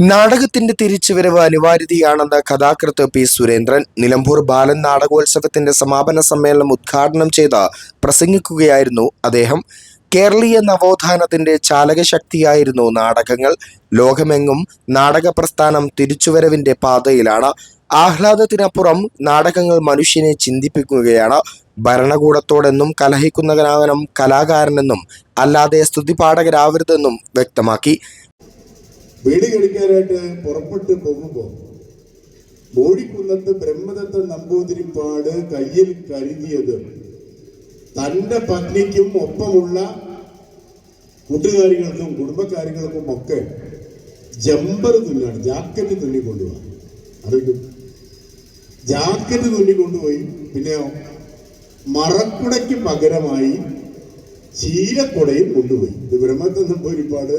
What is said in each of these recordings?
നാടകത്തിന്റെ തിരിച്ചുവരവ് അനിവാര്യതയാണെന്ന് കഥാകൃത്ത് പി. സുരേന്ദ്രൻ നിലമ്പൂർ ബാലൻ നാടകോത്സവത്തിന്റെ സമാപന സമ്മേളനം ഉദ്ഘാടനം ചെയ്ത് പ്രസംഗിക്കുകയായിരുന്നു അദ്ദേഹം. കേരളീയ നവോത്ഥാനത്തിന്റെ ചാലകശക്തിയായിരുന്നു നാടകങ്ങൾ. ലോകമെങ്ങും നാടക പ്രസ്ഥാനം തിരിച്ചുവരവിന്റെ പാതയിലാണ്. ആഹ്ലാദത്തിനപ്പുറം നാടകങ്ങൾ മനുഷ്യനെ ചിന്തിപ്പിക്കുകയാണ്. ഭരണകൂടത്തോടെന്നും കലഹിക്കുന്നവനാവനം കലാകാരനെന്നും അല്ലാതെ സ്തുതിപാഠകരാവരുതെന്നും വ്യക്തമാക്കി. വീട് കളിക്കാനായിട്ട് പുറപ്പെട്ട് പോകുമ്പോൾ ബോഡിക്കുന്നത്ത് ബ്രഹ്മദത്ത നമ്പൂതിരിപ്പാട് കയ്യിൽ കരുതിയത് തന്റെ പത്നിക്കും ഒപ്പമുള്ള കൂട്ടുകാരികൾക്കും കുടുംബക്കാരികൾക്കും ഒക്കെ ജമ്പർ തുന്നാണ് ജാക്കറ്റ് തുന്നി കൊണ്ടുപോകാം അറിയിക്കും. ജാക്കറ്റ് തുന്നി കൊണ്ടുപോയി പിന്നെയോ മറക്കുടയ്ക്ക് പകരമായി ചീരക്കുടയും കൊണ്ടുപോയി. ഇത് ബ്രഹ്മത്തെ നമ്പൂരിപ്പാട്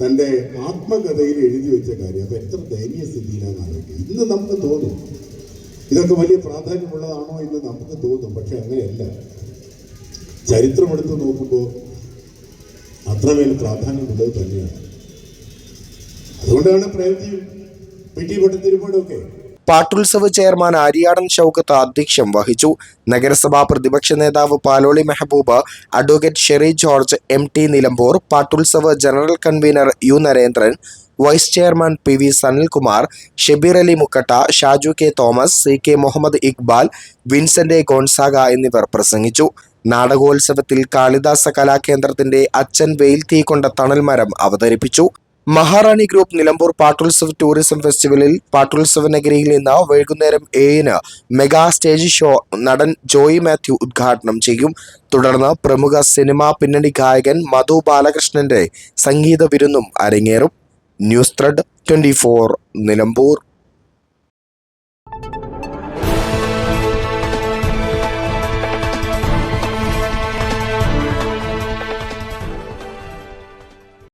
തന്റെ ആത്മകഥയിൽ എഴുതി വെച്ച കാര്യം അപ്പൊ എത്ര ദയനീയ സ്ഥിതിയിലാണ് ആലോചിക്കുക ഇന്ന് നമുക്ക് തോന്നും ഇതൊക്കെ വലിയ പ്രാധാന്യമുള്ളതാണോ എന്ന് നമുക്ക് തോന്നും പക്ഷെ അങ്ങനെയല്ല. ചരിത്രമെടുത്ത് നോക്കുമ്പോൾ അത്രമേൽ പ്രാധാന്യമുള്ളത് തന്നെയാണ്. അതുകൊണ്ടാണ് പ്രേംജിയും പി ടി പാട്ടുത്സവ ചെയർമാൻ ആര്യാടൻ ഷൗക്കത്ത് അധ്യക്ഷം വഹിച്ചു. നഗരസഭാ പ്രതിപക്ഷ നേതാവ് Paloli Mehaboob advocate Sheri George M T Nilambur Pattutsav general convener U Narendran vice chairman P V Sanilkumar Shebeer Ali Mukkatta Shaju K Thomas C K Muhammad Iqbal Vincent Gonzaga എന്നിവർ പ്രസംഗിച്ചു. നാടകോത്സവത്തിൽ കാളിദാസ കലാകേന്ദ്രത്തിന്റെ അച്ഛൻ വെയിൽ തീ കൊണ്ട തണൽമരം അവതരിപ്പിച്ചു. മഹാറാണി ഗ്രൂപ്പ് നിലമ്പൂർ പാട്ടുത്സവ് ടൂറിസം ഫെസ്റ്റിവലിൽ പാട്ടുത്സവ നഗരിയിൽ നിന്ന് വൈകുന്നേരം ഏഴിന് മെഗാ സ്റ്റേജ് ഷോ നടൻ ജോയി മാത്യു ഉദ്ഘാടനം ചെയ്യും. തുടർന്ന് പ്രമുഖ സിനിമാ പിന്നണി ഗായകൻ മധു ബാലകൃഷ്ണന്റെ സംഗീത വിരുന്നും അരങ്ങേറും. News thread twenty Nilambur.